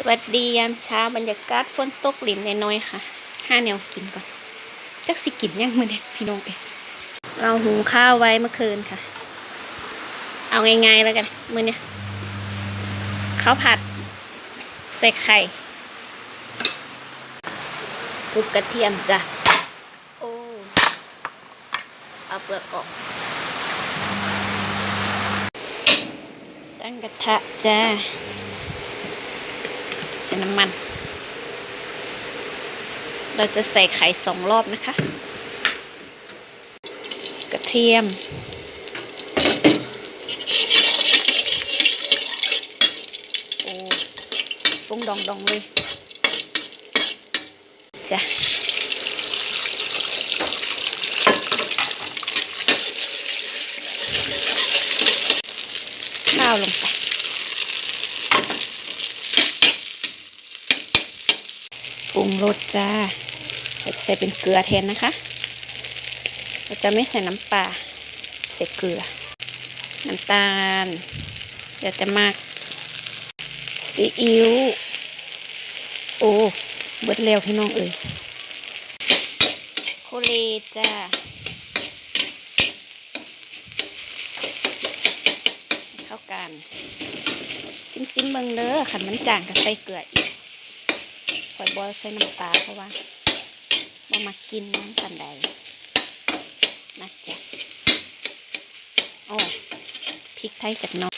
สวัสดียามเช้าบรรยากาศฝนตกหลินน้อยๆค่ะ ห้าแนวกินก่อน จักสิกินยังมือเนี่ยพี่น้องเองเราหุงข้าวไว้เมื่อคืนค่ะ เอาง่ายๆแล้วกัน มือเนี่ยข้าวผัด ใส่ไข่คลุกกระเทียมจ้ะ โอ้ เอาเปลือกออก ตั้งกระทะจ้า น้ำมัน เราจะใส่ไข่สองรอบนะคะ กระเทียม โอ้ฟุ้งดองดองเลย จ้ะข้าวลงไป ปรุงรสจ้าจะใส่เป็นเกลือแทนนะคะ เราจะไม่ใส่น้ำปลาใส่เกลือ น้ำตาล เดี๋ยวจะมากซีอิ๊ว โอ้เบิดเร็วพี่น้องเอ่ยโคเลจ้าเข้ากัน ซิมซิมเบิงเด้อขันมันจางก็ใส่เกลืออีก ข่อยบอใส่น้ำตาเพราะว่าบ่มากินน้ำปันใดนะจ๊ะอ๋อพริกไทยกับน้อง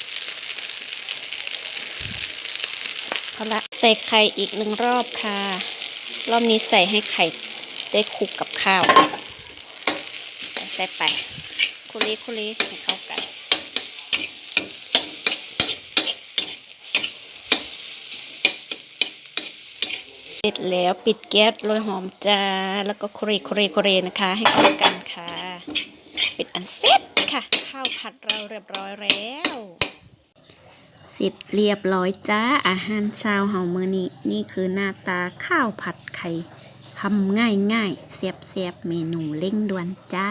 เอาละใส่ไข่อีกหนึ่งรอบค่ะ รอบนี้ใส่ให้ไข่ได้คลุกกับข้าว ใส่ไปคุรีคุรีให้เข้ากัน ร็จแล้วปิดแก๊สโรยหอมจ้า แล้วก็โคเรโคเรโคเรนะคะ ให้เข้ากันค่ะป็นอันเสร็จค่ะ ข้าวผัดเราเรียบร้อยแล้วเสร็จเรียบร้อยจ้า อาหารเช้าเฮามื้อนี้นี่คือหน้าตาข้าวผัดไข่ทำง่ายง่ายๆเสียบเสียบๆเมนูเร่งด่วนจ้า